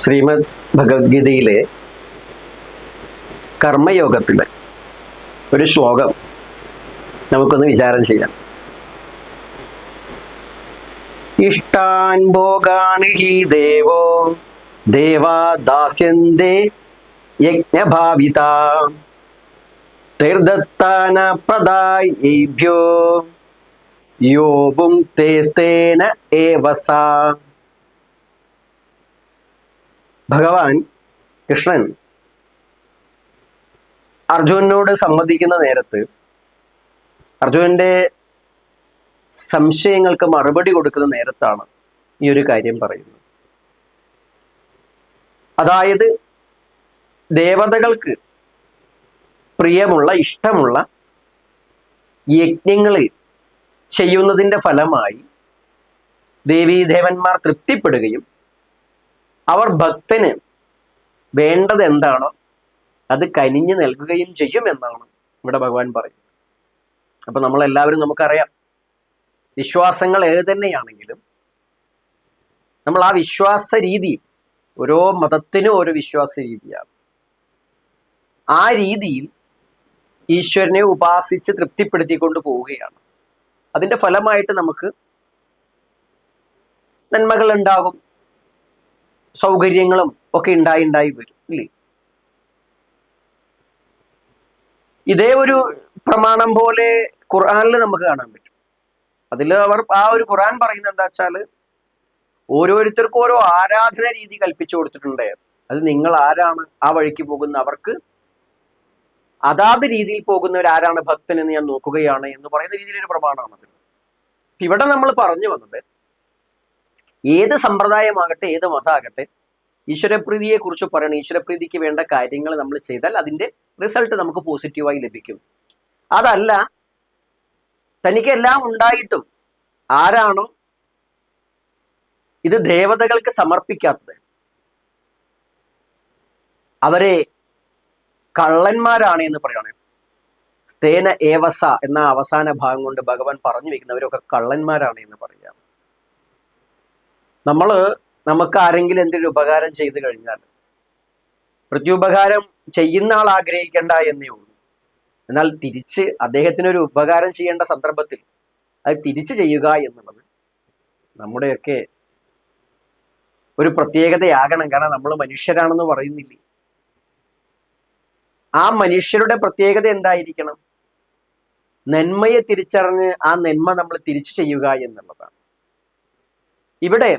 ശ്രീമദ് ഭഗവത്ഗീതയിലെ കർമ്മയോഗത്തിലെ ഒരു ശ്ലോകം നമുക്കൊന്ന് വിചാരം ചെയ്യാം. ഇഷ്ടാൻ ഭോഗാണ് ഹി ദേവോ ദേവാദാസ്യന്തേ യജ്ഞഭാവിത തീർദത്താന പ്രദായേഭ്യോ യോ തേസ്തേന ഏവസാ. ഭഗവാൻ കൃഷ്ണൻ അർജുനനോട് സംവദിക്കുന്ന നേരത്ത് അർജുനന്റെ സംശയങ്ങൾക്ക് മറുപടി കൊടുക്കുന്ന നേരത്താണ് ഈ ഒരു കാര്യം പറയുന്നത്. അതായത് ദേവതകൾക്ക് പ്രിയമുള്ള ഇഷ്ടമുള്ള യജ്ഞങ്ങളിൽ ചെയ്യുന്നതിന്റെ ഫലമായി ദേവീദേവന്മാർ തൃപ്തിപ്പെടുകയും അവർ ഭക്തന് വേണ്ടത് എന്താണോ അത് കനിഞ്ഞു നൽകുകയും ചെയ്യും എന്നാണ് ഇവിടെ ഭഗവാൻ പറയുന്നത്. അപ്പൊ നമ്മൾ എല്ലാവരും നമുക്കറിയാം വിശ്വാസങ്ങൾ ഏത് തന്നെയാണെങ്കിലും നമ്മൾ ആ വിശ്വാസ രീതി ഓരോ മതത്തിനും ഓരോ വിശ്വാസ രീതിയാണ്. ആ രീതിയിൽ ഈശ്വരനെ ഉപാസിച്ച് തൃപ്തിപ്പെടുത്തിക്കൊണ്ട് പോവുകയാണ്. അതിന്റെ ഫലമായിട്ട് നമുക്ക് നന്മകൾ ഉണ്ടാകും സൗകര്യങ്ങളും ഒക്കെ ഉണ്ടായി ഉണ്ടായി വരും ഇല്ലേ? ഇതേ ഒരു പ്രമാണം പോലെ ഖുർആനിൽ നമുക്ക് കാണാൻ പറ്റും. അതിൽ അവർ ആ ഒരു ഖുർആൻ പറയുന്നത് എന്താ വെച്ചാൽ ഓരോരുത്തർക്കും ഓരോ ആരാധന രീതി കൽപ്പിച്ചു കൊടുത്തിട്ടുണ്ട്. അത് നിങ്ങൾ ആരാണ് ആ വഴിക്ക് പോകുന്ന അവർക്ക് അതാത് രീതിയിൽ പോകുന്നവർ ആരാണ് ഭക്തൻ എന്ന് ഞാൻ നോക്കുകയാണ് എന്ന് പറയുന്ന രീതിയിലൊരു പ്രമാണമാണ് ഇവിടെ നമ്മൾ പറഞ്ഞു വന്നത് ഏത് സമ്പ്രദായമാകട്ടെ ഏത് മതമാകട്ടെ ഈശ്വരപ്രീതിയെ കുറിച്ച് പറയണം. ഈശ്വരപ്രീതിക്ക് വേണ്ട കാര്യങ്ങൾ നമ്മൾ ചെയ്താൽ അതിന്റെ റിസൾട്ട് നമുക്ക് പോസിറ്റീവായി ലഭിക്കും. അതല്ല തനിക്ക് എല്ലാം ഉണ്ടായിട്ടും ആരാണോ ഇത് ദേവതകൾക്ക് സമർപ്പിക്കാത്തത്. അവരെ കള്ളന്മാരാണ് എന്ന് പറയണേ. തേന ഏവസ എന്ന അവസാന ഭാഗം കൊണ്ട് ഭഗവാൻ പറഞ്ഞു വെക്കുന്നവരൊക്കെ കള്ളന്മാരാണ് എന്ന് പറയാം നമ്മൾ നമുക്ക് ആരെങ്കിലും എന്തെങ്കിലും ഉപകാരം ചെയ്തു കഴിഞ്ഞാൽ പ്രത്യുപകാരം ചെയ്യുന്ന ആൾ ആഗ്രഹിക്കേണ്ട എന്നേ ഉള്ളൂ. എന്നാൽ തിരിച്ച് അദ്ദേഹത്തിന് ഒരു ഉപകാരം ചെയ്യേണ്ട സന്ദർഭത്തിൽ അത് തിരിച്ചു ചെയ്യുക എന്നുള്ളത് നമ്മുടെയൊക്കെ ഒരു പ്രത്യേകതയാകണം. കാരണം നമ്മൾ മനുഷ്യരാണെന്ന് പറയുന്നില്ലേ? ആ മനുഷ്യരുടെ പ്രത്യേകത എന്തായിരിക്കണം? നന്മയെ തിരിച്ചറിഞ്ഞ് ആ നന്മ നമ്മൾ തിരിച്ചു ചെയ്യുക എന്നുള്ളതാണ്. ഇവിടെ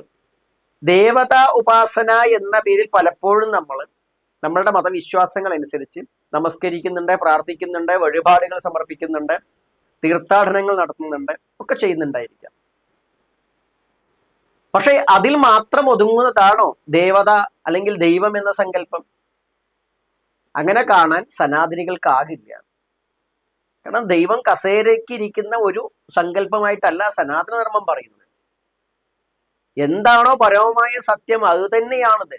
ദേവത ഉപാസന എന്ന പേരിൽ പലപ്പോഴും നമ്മൾ നമ്മളുടെ മതവിശ്വാസങ്ങൾ അനുസരിച്ച് നമസ്കരിക്കുന്നുണ്ട് പ്രാർത്ഥിക്കുന്നുണ്ട് വഴിപാടുകൾ സമർപ്പിക്കുന്നുണ്ട് തീർത്ഥാടനങ്ങൾ നടത്തുന്നുണ്ട് ഒക്കെ ചെയ്യുന്നുണ്ടായിരിക്കാം. പക്ഷെ അതിൽ മാത്രം ഒതുങ്ങുന്നതാണോ ദേവത അല്ലെങ്കിൽ ദൈവം എന്ന സങ്കല്പം? അങ്ങനെ കാണാൻ സനാതനികൾക്കാകില്ല. കാരണം ദൈവം കസേരയ്ക്ക് ഇരിക്കുന്ന ഒരു സങ്കല്പമായിട്ടല്ല സനാതന ധർമ്മം പറയുന്നത്. എന്താണോ പരമമായ സത്യം അത് തന്നെയാണത്.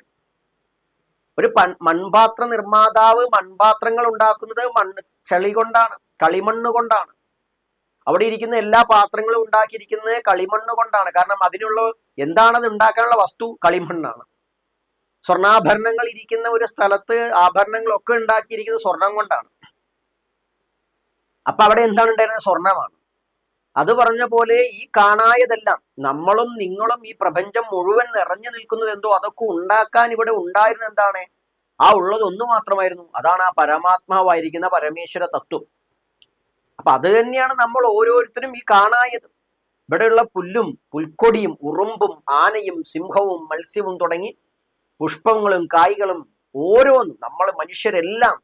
ഒരു മൺപാത്ര നിർമ്മാതാവ് മൺപാത്രങ്ങൾ ഉണ്ടാക്കുന്നത് മണ്ണ് ചെളി കൊണ്ടാണ് കളിമണ്ണ് കൊണ്ടാണ്. അവിടെ ഇരിക്കുന്ന എല്ലാ പാത്രങ്ങളും ഉണ്ടാക്കിയിരിക്കുന്നത് കളിമണ്ണ് കൊണ്ടാണ്. കാരണം അതിനുള്ള എന്താണത് ഉണ്ടാക്കാനുള്ള വസ്തു കളിമണ്ണാണ്. സ്വർണാഭരണങ്ങൾ ഇരിക്കുന്ന ഒരു സ്ഥലത്ത് ആഭരണങ്ങളൊക്കെ ഉണ്ടാക്കിയിരിക്കുന്നത് സ്വർണം കൊണ്ടാണ്. അപ്പൊ അവിടെ എന്താണ് ഉണ്ടായിരുന്നത്? സ്വർണമാണ്. അത് പറഞ്ഞ പോലെ ഈ കാണായതെല്ലാം നമ്മളും നിങ്ങളും ഈ പ്രപഞ്ചം മുഴുവൻ നിറഞ്ഞു നിൽക്കുന്നത് എന്തോ അതൊക്കെ ഉണ്ടാക്കാൻ ഇവിടെ ഉണ്ടായിരുന്ന എന്താണ്? ആ ഉള്ളത് ഒന്ന് മാത്രമായിരുന്നു. അതാണ് ആ പരമാത്മാവായിരിക്കുന്ന പരമേശ്വര തത്വം. അപ്പൊ അത് തന്നെയാണ് നമ്മൾ ഓരോരുത്തരും ഈ കാണായത്. ഇവിടെയുള്ള പുല്ലും പുൽക്കൊടിയും ഉറുമ്പും ആനയും സിംഹവും മത്സ്യവും തുടങ്ങി പുഷ്പങ്ങളും കായ്കളും ഓരോന്നും നമ്മൾ മനുഷ്യരെല്ലാം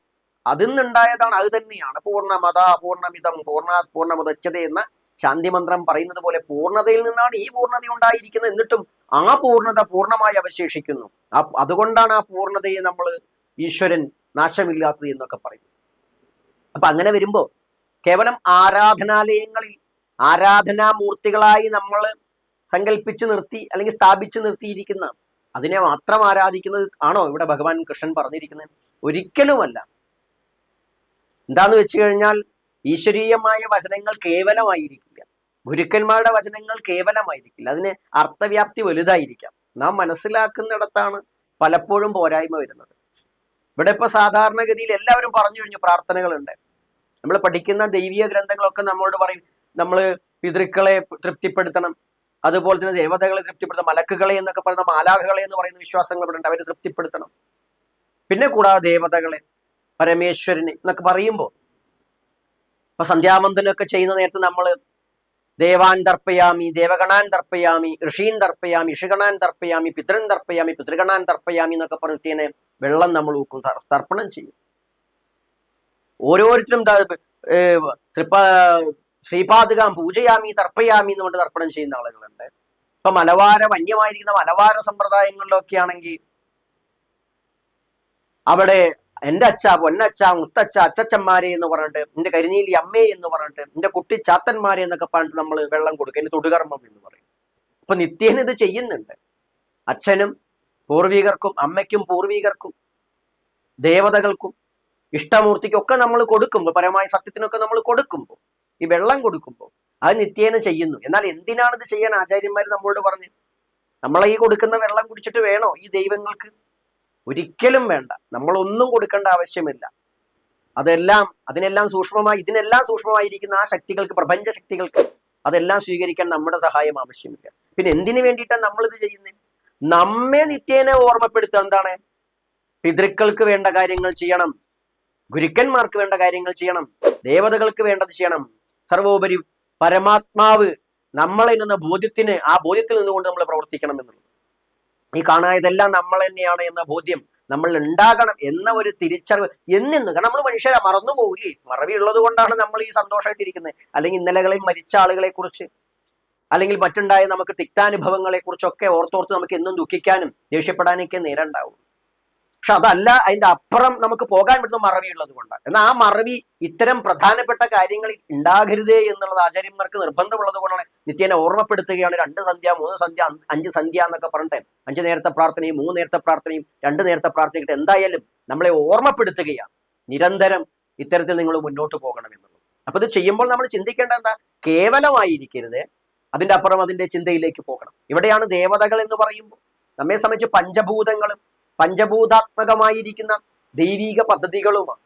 അതിൽ നിന്നുണ്ടായതാണ്. അത് തന്നെയാണ് പൂർണമത പൂർണമിതം പൂർണ പൂർണമുദച്ഛത എന്ന ശാന്തിമന്ത്രം പറയുന്നത് പോലെ പൂർണതയിൽ നിന്നാണ് ഈ പൂർണത ഉണ്ടായിരിക്കുന്നത്. എന്നിട്ടും ആ പൂർണത പൂർണമായി അവശേഷിക്കുന്നു. ആ അതുകൊണ്ടാണ് ആ പൂർണതയെ നമ്മൾ ഈശ്വരൻ നാശമില്ലാത്തത് എന്നൊക്കെ പറയും അപ്പൊ അങ്ങനെ വരുമ്പോ കേവലം ആരാധനാലയങ്ങളിൽ ആരാധനാ മൂർത്തികളായി നമ്മൾ സങ്കല്പിച്ച് നിർത്തി അല്ലെങ്കിൽ സ്ഥാപിച്ചു നിർത്തിയിരിക്കുന്ന അതിനെ മാത്രം ആരാധിക്കുന്നത് ആണോ ഇവിടെ ഭഗവാൻ കൃഷ്ണൻ പറഞ്ഞിരിക്കുന്നത്? ഒരിക്കലുമല്ല. എന്താന്ന് വെച്ച് കഴിഞ്ഞാൽ ഈശ്വരീയമായ വചനങ്ങൾ കേവലമായിരിക്കില്ല. ഗുരുക്കന്മാരുടെ വചനങ്ങൾ കേവലമായിരിക്കില്ല. അതിന് അർത്ഥവ്യാപ്തി വലുതായിരിക്കാം. നാം മനസ്സിലാക്കുന്നിടത്താണ് പലപ്പോഴും പോരായ്മ വരുന്നത്. ഇവിടെ ഇപ്പൊ സാധാരണഗതിയിൽ എല്ലാവരും പറഞ്ഞു കഴിഞ്ഞു പ്രാർത്ഥനകളുണ്ട്. നമ്മൾ പഠിക്കുന്ന ദൈവീയ ഗ്രന്ഥങ്ങളൊക്കെ നമ്മളോട് പറയും. നമ്മൾ പിതൃക്കളെ തൃപ്തിപ്പെടുത്തണം. അതുപോലെ തന്നെ ദേവതകളെ തൃപ്തിപ്പെടുത്തണം. മലക്കുകളെ എന്നൊക്കെ പറയുന്ന മാലാഖകളെ എന്ന് പറയുന്ന വിശ്വാസങ്ങൾ ഇവിടെ ഉണ്ട് അവരെ തൃപ്തിപ്പെടുത്തണം. പിന്നെ കൂടാതെ ദേവതകളെ പരമേശ്വരനെ എന്നൊക്കെ പറയുമ്പോൾ ഇപ്പൊ സന്ധ്യാവന്തനൊക്കെ ചെയ്യുന്ന നേരത്ത് നമ്മൾ ദേവാൻ തർപ്പയാമി ദേവഗണാൻ തർപ്പയാമി ഋഷീൻ തർപ്പയാമി ഋഷിഗണാൻ തർപ്പയാമി പിതൃൻ തർപ്പയാമി പിതൃഗണാൻ തർപ്പയാമി എന്നൊക്കെ പറഞ്ഞിട്ടേനെ വെള്ളം നമ്മൾ ഊക്കും തർപ്പണം ചെയ്യും. ഓരോരുത്തരും തൃപ്പ ശ്രീപാദുകാം പൂജയാമി തർപ്പയാമി എന്ന് എന്നുകൊണ്ട് തർപ്പണം ചെയ്യുന്ന ആളുകളുണ്ട്. ഇപ്പൊ മലവാര വന്യമായിരിക്കുന്ന മലവാര സമ്പ്രദായങ്ങളിലൊക്കെ ആണെങ്കിൽ അവിടെ എന്റെ അച്ഛ പൊന്നച്ഛ മുത്തച്ഛ അച്ചച്ചന്മാരെ എന്ന് പറഞ്ഞിട്ട് എന്റെ കരിനീലി അമ്മേ എന്ന് പറഞ്ഞിട്ട് എന്റെ കുട്ടി ചാത്തന്മാരെ എന്നൊക്കെ പറഞ്ഞിട്ട് നമ്മൾ വെള്ളം കൊടുക്കുക എന്റെ തൊടുകർമ്മം എന്ന് പറയും. അപ്പൊ നിത്യേന ഇത് ചെയ്യുന്നുണ്ട്. അച്ഛനും പൂർവികർക്കും അമ്മയ്ക്കും പൂർവികർക്കും ദേവതകൾക്കും ഇഷ്ടമൂർത്തിക്കൊക്കെ നമ്മൾ കൊടുക്കുമ്പോൾ പരമായ സത്യത്തിനൊക്കെ നമ്മൾ കൊടുക്കുമ്പോൾ ഈ വെള്ളം കൊടുക്കുമ്പോൾ അത് നിത്യേന ചെയ്യുന്നു. എന്നാൽ എന്തിനാണ് ഇത് ചെയ്യാൻ ആചാര്യന്മാർ നമ്മളോട് പറഞ്ഞു? നമ്മളെ ഈ കൊടുക്കുന്ന വെള്ളം കുടിച്ചിട്ട് വേണോ? ഈ ദൈവങ്ങൾക്ക് ഒരിക്കലും വേണ്ട. നമ്മൾ ഒന്നും കൊടുക്കേണ്ട ആവശ്യമില്ല. അതെല്ലാം അതിനെല്ലാം സൂക്ഷ്മമായി ഇതിനെല്ലാം സൂക്ഷ്മമായിരിക്കുന്ന ആ ശക്തികൾക്ക് പ്രപഞ്ച ശക്തികൾക്ക് അതെല്ലാം സ്വീകരിക്കാൻ നമ്മുടെ സഹായം ആവശ്യമില്ല. പിന്നെ എന്തിനു വേണ്ടിയിട്ടാണ് നമ്മളിത് ചെയ്യുന്നത് നമ്മെ നിത്യേന ഓർമ്മപ്പെടുത്തുക എന്താണ്? പിതൃക്കൾക്ക് വേണ്ട കാര്യങ്ങൾ ചെയ്യണം. ഗുരുക്കന്മാർക്ക് വേണ്ട കാര്യങ്ങൾ ചെയ്യണം. ദേവതകൾക്ക് വേണ്ടത് ചെയ്യണം. സർവോപരി പരമാത്മാവ് നമ്മളെ നിന്ന് ബോധ്യത്തിന് ആ ബോധ്യത്തിൽ നിന്നുകൊണ്ട് നമ്മൾ പ്രവർത്തിക്കണം എന്നുള്ളത്. ഈ കാണായതെല്ലാം നമ്മൾ തന്നെയാണ് എന്ന ബോധ്യം നമ്മൾ ഉണ്ടാകണം എന്ന ഒരു തിരിച്ചറിവ് എന്നെന്ന് കാരണം നമ്മൾ മനുഷ്യരെ മറന്നു പോകില്ലേ മറവി ഉള്ളത് കൊണ്ടാണ് നമ്മൾ ഈ സന്തോഷമായിട്ടിരിക്കുന്നത് അല്ലെങ്കിൽ ഇന്നലകളിൽ മരിച്ച ആളുകളെ കുറിച്ച് അല്ലെങ്കിൽ മറ്റുണ്ടായ നമുക്ക് തിക്താനുഭവങ്ങളെ കുറിച്ചൊക്കെ ഓർത്തോർത്ത് നമുക്ക് എന്നും ദുഃഖിക്കാനും ദേഷ്യപ്പെടാനൊക്കെ നേരം ഉണ്ടാവും പക്ഷെ അതല്ല അതിന്റെ അപ്പുറം നമുക്ക് പോകാൻ പറ്റുന്ന മറവി ഉള്ളത് കൊണ്ട്. എന്നാൽ ആ മറവി ഇത്തരം പ്രധാനപ്പെട്ട കാര്യങ്ങൾ ഉണ്ടാകരുതേ എന്നുള്ളത് ആചാര്യന്മാർക്ക് നിർബന്ധമുള്ളത് കൊണ്ടാണ് നിത്യേനെ ഓർമ്മപ്പെടുത്തുകയാണ്. രണ്ട് സന്ധ്യ മൂന്ന് സന്ധ്യ അഞ്ച് സന്ധ്യ എന്നൊക്കെ പറഞ്ഞിട്ട് അഞ്ച് നേരത്തെ പ്രാർത്ഥനയും മൂന്ന് നേരത്തെ പ്രാർത്ഥനയും രണ്ട് നേരത്തെ പ്രാർത്ഥനയിട്ട് എന്തായാലും നമ്മളെ ഓർമ്മപ്പെടുത്തുകയാണ്. നിരന്തരം ഇത്തരത്തിൽ നിങ്ങൾ മുന്നോട്ട് പോകണം എന്നുള്ളത്. അപ്പൊ ഇത് ചെയ്യുമ്പോൾ നമ്മൾ ചിന്തിക്കേണ്ട എന്താ? കേവലമായിരിക്കരുത്. അതിന്റെ അപ്പുറം അതിന്റെ ചിന്തയിലേക്ക് പോകണം. ഇവിടെയാണ് ദേവതകൾ എന്ന് പറയുമ്പോൾ നമ്മെ സംബന്ധിച്ച് പഞ്ചഭൂതങ്ങളും പഞ്ചഭൂതാത്മകമായിരിക്കുന്ന ദൈവീക പദ്ധതികളുമാണ്.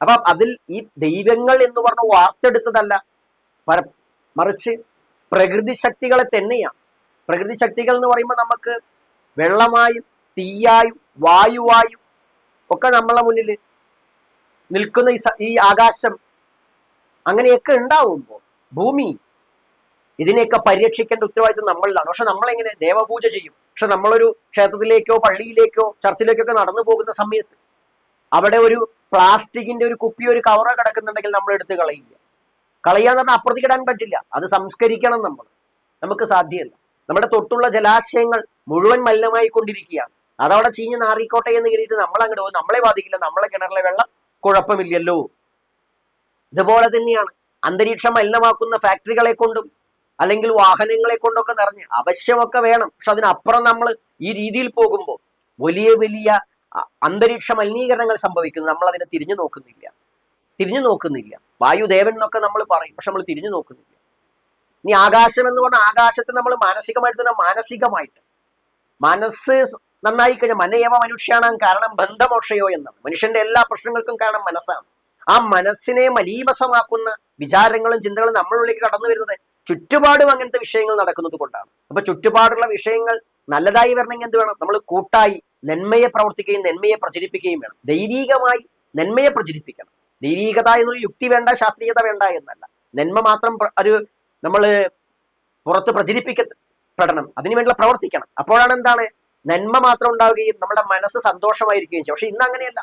അപ്പൊ അതിൽ ഈ ദൈവങ്ങൾ എന്ന് പറഞ്ഞ വാർത്തെടുത്തതല്ല. മറിച്ച് പ്രകൃതി ശക്തികളെ തന്നെയാണ്. പ്രകൃതി ശക്തികൾ എന്ന് പറയുമ്പോൾ നമുക്ക് വെള്ളമായും തീയായും വായുവായും ഒക്കെ നമ്മളെ മുന്നിൽ നിൽക്കുന്ന ഈ ആകാശം അങ്ങനെയൊക്കെ ഉണ്ടാവുമ്പോൾ ഭൂമി ഇതിനെയൊക്കെ പരിരക്ഷിക്കേണ്ട ഉത്തരവാദിത്വം നമ്മളിലാണ്. പക്ഷെ നമ്മളെങ്ങനെ ദേവപൂജ ചെയ്യും? പക്ഷെ നമ്മളൊരു ക്ഷേത്രത്തിലേക്കോ പള്ളിയിലേക്കോ ചർച്ചിലേക്കോ ഒക്കെ നടന്നു പോകുന്ന സമയത്ത് അവിടെ ഒരു പ്ലാസ്റ്റിക്കിന്റെ ഒരു കുപ്പി ഒരു കവറ കിടക്കുന്നുണ്ടെങ്കിൽ നമ്മൾ എടുത്ത് കളയില്ല കളയാന്ന് പറഞ്ഞാൽ അപ്പുറത്തേക്ക് ഇടാൻ പറ്റില്ല. അത് സംസ്കരിക്കണം നമ്മൾ. നമുക്ക് സാധ്യമല്ല നമ്മുടെ തൊട്ടുള്ള ജലാശയങ്ങൾ മുഴുവൻ മലിനമായി കൊണ്ടിരിക്കുകയാണ് അതവിടെ ചീഞ്ഞ് നാറിക്കോട്ടെ എന്ന് കരുതിയിട്ട് നമ്മൾ അങ്ങോട്ട് പോകും. നമ്മളെ ബാധിക്കില്ല. നമ്മളെ കിണറിലെ വെള്ളം കുഴപ്പമില്ലല്ലോ. ഇതുപോലെ തന്നെയാണ്. അന്തരീക്ഷം മലിനമാക്കുന്ന ഫാക്ടറികളെ കൊണ്ടും അല്ലെങ്കിൽ വാഹനങ്ങളെ കൊണ്ടൊക്കെ നിറഞ്ഞ് അവശ്യമൊക്കെ വേണം. പക്ഷെ അതിനപ്പുറം നമ്മൾ ഈ രീതിയിൽ പോകുമ്പോൾ വലിയ വലിയ അന്തരീക്ഷ മലിനീകരണങ്ങൾ സംഭവിക്കുന്നു നമ്മൾ അതിനെ തിരിഞ്ഞു നോക്കുന്നില്ല. തിരിഞ്ഞു നോക്കുന്നില്ല. വായുദേവൻ എന്നൊക്കെ നമ്മൾ പറയും. പക്ഷെ നമ്മൾ തിരിഞ്ഞു നോക്കുന്നില്ല. ഇനി ആകാശം എന്ന് പറഞ്ഞാൽ ആകാശത്തെ നമ്മൾ മാനസികമായിട്ട് തന്നെ മാനസികമായിട്ട്. മനസ്സ് നന്നായി കഴിഞ്ഞാൽ മനയേവ മനുഷ്യാണാം കാരണം ബന്ധമോക്ഷയോ എന്നാണ്. മനുഷ്യന്റെ എല്ലാ പ്രശ്നങ്ങൾക്കും കാരണം മനസ്സാണ്. ആ മനസ്സിനെ മലീമസമാക്കുന്ന വിചാരങ്ങളും ചിന്തകളും നമ്മളിലേക്ക് കടന്നു വരുന്നത് ചുറ്റുപാടും അങ്ങനത്തെ വിഷയങ്ങൾ നടക്കുന്നത് കൊണ്ടാണ്. അപ്പൊ ചുറ്റുപാടുള്ള വിഷയങ്ങൾ നല്ലതായി വരണമെങ്കിൽ എന്ത് വേണം? നമ്മൾ കൂട്ടായി നന്മയെ പ്രവർത്തിക്കുകയും നന്മയെ പ്രചരിപ്പിക്കുകയും വേണം. ദൈവീകമായി നന്മയെ പ്രചരിപ്പിക്കണം. ദൈവീകത എന്നൊരു യുക്തി വേണ്ട ശാസ്ത്രീയത വേണ്ട എന്നല്ല. നന്മ മാത്രം ഒരു നമ്മൾ പുറത്ത് പ്രചരിപ്പിക്കപ്പെടണം. അതിനുവേണ്ടി പ്രവർത്തിക്കണം. അപ്പോഴാണ് എന്താണ്? നന്മ മാത്രം ഉണ്ടാവുകയും നമ്മുടെ മനസ്സ് സന്തോഷമായിരിക്കുകയും ചെയ്യും. പക്ഷെ ഇന്ന് അങ്ങനെയല്ല.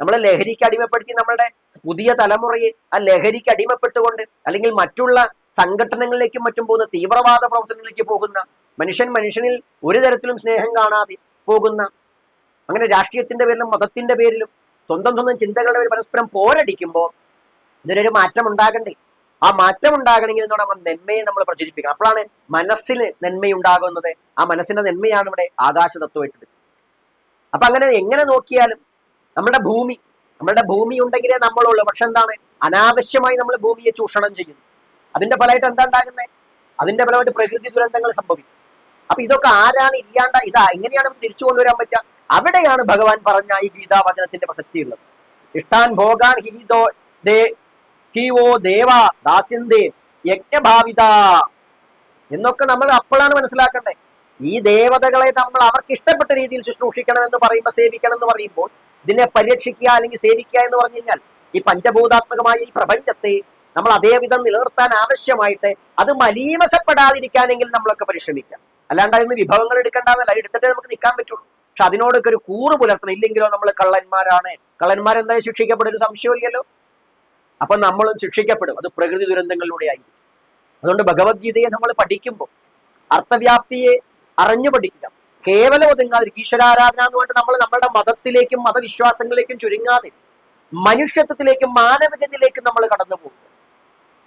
നമ്മളെ ലഹരിക്ക് അടിമപ്പെടുത്തി നമ്മളുടെ പുതിയ തലമുറയെ ആ ലഹരിക്ക് അടിമപ്പെട്ടുകൊണ്ട് അല്ലെങ്കിൽ മറ്റുള്ള സംഘടനകളിലേക്കും മറ്റും പോകുന്ന തീവ്രവാദ പ്രവർത്തനങ്ങളിലേക്ക് പോകുന്ന മനുഷ്യൻ മനുഷ്യനിൽ ഒരു തരത്തിലും സ്നേഹം കാണാതെ പോകുന്ന അങ്ങനെ രാഷ്ട്രീയത്തിന്റെ പേരിലും മതത്തിന്റെ പേരിലും സ്വന്തം സ്വന്തം ചിന്തകളുടെ പേരിൽ പരസ്പരം പോരടിക്കുമ്പോൾ ഇതിനൊരു മാറ്റം ഉണ്ടാകണ്ടേ? ആ മാറ്റം ഉണ്ടാകണമെങ്കിൽ എന്നോട് നമ്മൾ നന്മയെ നമ്മൾ പ്രചരിപ്പിക്കണം. അപ്പോഴാണ് മനസ്സിന് നന്മയുണ്ടാകുന്നത്. ആ മനസ്സിന്റെ നന്മയാണ് ഇവിടെ ആകാശ തത്വമായിട്ട് അപ്പൊ അങ്ങനെ എങ്ങനെ നോക്കിയാലും നമ്മുടെ ഭൂമി നമ്മുടെ ഭൂമി ഉണ്ടെങ്കിലേ നമ്മളുള്ളൂ. പക്ഷെ എന്താണ്? അനാവശ്യമായി നമ്മൾ ഭൂമിയെ ചൂഷണം ചെയ്യുന്നു. അതിന്റെ ഫലമായിട്ട് എന്താ ഉണ്ടാകുന്നത് അതിന്റെ ഫലമായിട്ട് പ്രകൃതി ദുരന്തങ്ങൾ സംഭവിക്കും. അപ്പൊ ഇതൊക്കെ ആരാണ് ഇല്ലാണ്ട ഇതാ എങ്ങനെയാണ് തിരിച്ചു കൊണ്ടുവരാൻ പറ്റുക? അവിടെയാണ് ഭഗവാൻ പറഞ്ഞ ഈ ഗീതാവചനത്തിന്റെ പ്രസക്തിയുള്ളത്. ഇഷ്ടാൻ ഭോഗാൻ ഹിതോ ദേ ഹീവോ ദേവ ദാസ്യന്തേ യജ്ഞഭാവിത. എന്നൊക്കെ നമ്മൾ അപ്പോഴാണ് മനസ്സിലാക്കേണ്ടത്. ഈ ദേവതകളെ നമ്മൾ അവർക്ക് ഇഷ്ടപ്പെട്ട രീതിയിൽ ശുശ്രൂഷിക്കണം എന്ന് പറയുമ്പോൾ സേവിക്കണം എന്ന് പറയുമ്പോൾ ഇതിനെ പരിരക്ഷിക്കുക അല്ലെങ്കിൽ സേവിക്കുക എന്ന് പറഞ്ഞു കഴിഞ്ഞാൽ ഈ പഞ്ചഭൂതാത്മകമായ ഈ പ്രപഞ്ചത്തെ നമ്മൾ അതേവിധം നിലനിർത്താൻ ആവശ്യമായിട്ട് അത് മലീമസപ്പെടാതിരിക്കാനെങ്കിൽ നമ്മളൊക്കെ പരിശ്രമിക്കാം. അല്ലാണ്ട് അതിന് വിഭവങ്ങൾ എടുക്കേണ്ടതല്ല എടുത്തിട്ടേ നമുക്ക് നിൽക്കാൻ പറ്റുള്ളൂ. പക്ഷെ അതിനോടൊക്കെ ഒരു കൂറ് പുലർത്തണം. ഇല്ലെങ്കിലോ നമ്മൾ കള്ളന്മാരാണ്. കള്ളന്മാരെന്തായാലും ശിക്ഷിക്കപ്പെടും ഒരു സംശയമില്ലല്ലോ അപ്പൊ നമ്മളും ശിക്ഷിക്കപ്പെടും. അത് പ്രകൃതി ദുരന്തങ്ങളിലൂടെ ആയിരിക്കും. അതുകൊണ്ട് ഭഗവത്ഗീതയെ നമ്മൾ പഠിക്കുമ്പോൾ അർത്ഥവ്യാപ്തിയെ അറിഞ്ഞു പഠിക്കുക. കേവലം ഒതുങ്ങാതിരിക്കും. ഈശ്വരാരാധന എന്ന് പറഞ്ഞിട്ട് നമ്മൾ നമ്മുടെ മതത്തിലേക്കും മതവിശ്വാസങ്ങളിലേക്കും ചുരുങ്ങാതെ മനുഷ്യത്വത്തിലേക്കും മാനവികതയിലേക്കും നമ്മൾ കടന്നു പോകും.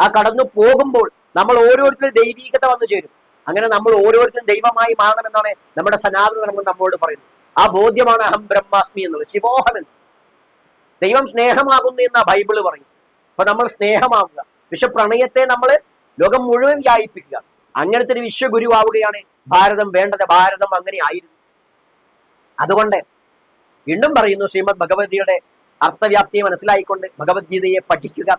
ആ കടന്നു പോകുമ്പോൾ നമ്മൾ ഓരോരുത്തരും ദൈവീകത വന്നു ചേരും. അങ്ങനെ നമ്മൾ ഓരോരുത്തരും ദൈവമായി മാറണമെന്നാണ് നമ്മുടെ സനാതന നമ്മോട് പറയുന്നത്. ആ ബോധ്യമാണ് അഹം ബ്രഹ്മാസ്മി എന്നുള്ളത്. ശിവോഹമൻ ദൈവം സ്നേഹമാകുന്നു എന്ന് ബൈബിൾ പറയും അപ്പൊ നമ്മൾ സ്നേഹമാവുക. വിശ്വപ്രണയത്തെ നമ്മൾ ലോകം മുഴുവൻ വ്യാപിപ്പിക്കുക. അങ്ങനത്തെ ഒരു വിശ്വഗുരുവാവുകയാണ് ഭാരതം വേണ്ടത് ഭാരതം അങ്ങനെ ആയിരുന്നു. അതുകൊണ്ട് വീണ്ടും പറയുന്നു ശ്രീമദ് ഭഗവതിയുടെ അർത്ഥവ്യാപ്തിയെ മനസ്സിലായിക്കൊണ്ട് ഭഗവത്ഗീതയെ പഠിക്കുക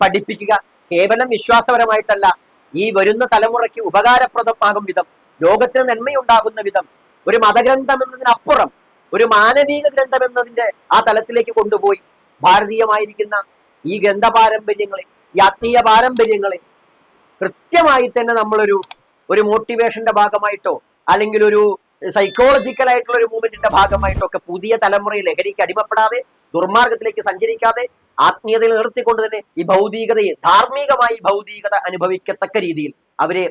പഠിപ്പിക്കുക കേവലം വിശ്വാസപരമായിട്ടല്ല ഈ വരുന്ന തലമുറയ്ക്ക് ഉപകാരപ്രദമാകും വിധം ലോകത്തിന് നന്മയുണ്ടാകുന്ന വിധം ഒരു മതഗ്രന്ഥം എന്നതിനപ്പുറം ഒരു മാനവീക ഗ്രന്ഥം എന്നതിന്റെ ആ തലത്തിലേക്ക് കൊണ്ടുപോയി ഭാരതീയമായിരിക്കുന്ന ഈ ഗ്രന്ഥ പാരമ്പര്യങ്ങളെ ഈ ആത്മീയ പാരമ്പര്യങ്ങളെ കൃത്യമായി തന്നെ നമ്മളൊരു ഒരു മോട്ടിവേഷന്റെ ഭാഗമായിട്ടോ അല്ലെങ്കിൽ ഒരു സൈക്കോളജിക്കൽ ആയിട്ടുള്ള ഒരു മൂവ്മെന്റിന്റെ ഭാഗമായിട്ടോ ഒക്കെ പുതിയ തലമുറയിൽ ലഹരിക്ക് അടിമപ്പെടാതെ ദുർമാർഗത്തിലേക്ക് സഞ്ചരിക്കാതെ ആത്മീയതയിൽ നിർത്തിക്കൊണ്ട് തന്നെ ഈ ഭൗതികതയെ ധാർമ്മികമായി ഭൗതികത അനുഭവിക്കത്തക്ക രീതിയിൽ അവരെ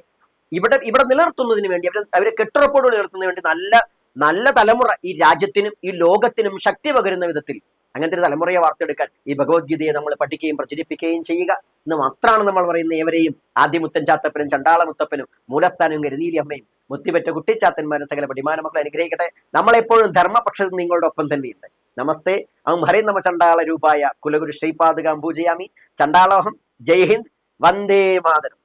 ഇവിടെ ഇവിടെ നിലനിർത്തുന്നതിന് വേണ്ടി അവരെ അവരെ കെട്ടുറപ്പോട് നിലനിർത്തുന്നതിന് വേണ്ടി നല്ല നല്ല തലമുറ ഈ രാജ്യത്തിനും ഈ ലോകത്തിനും ശക്തി പകരുന്ന വിധത്തിൽ അങ്ങനത്തെ ഒരു തലമുറയെ വാർത്തെടുക്കാൻ ഈ ഭഗവത്ഗീതയെ നമ്മൾ പഠിക്കുകയും പ്രചരിപ്പിക്കുകയും ചെയ്യുക എന്ന് മാത്രമാണ് നമ്മൾ പറയുന്ന ഏവരെയും ആദ്യമുത്തൻ ചാത്തപ്പനും ചണ്ടാള മുത്തപ്പനും മൂലസ്ഥാനും കരുതിയിലി അമ്മയും മുത്തിപെറ്റ കുട്ടിച്ചാത്തന്മാരും സകല പടിമാന മക്കളെ അനുഗ്രഹിക്കട്ടെ. നമ്മളെപ്പോഴും ധർമ്മപക്ഷത്ത് നിങ്ങളുടെ ഒപ്പം തന്നെയുണ്ട്. നമസ്തേ. അവൻ ഹരേ നമ ചണ്ടാള രൂപായ കുലഗുരു ശ്രീപാദുകാം പൂജയാമി. ചണ്ടാളോഹം. ജയ് ഹിന്ദ്. വന്ദേ മാതരം.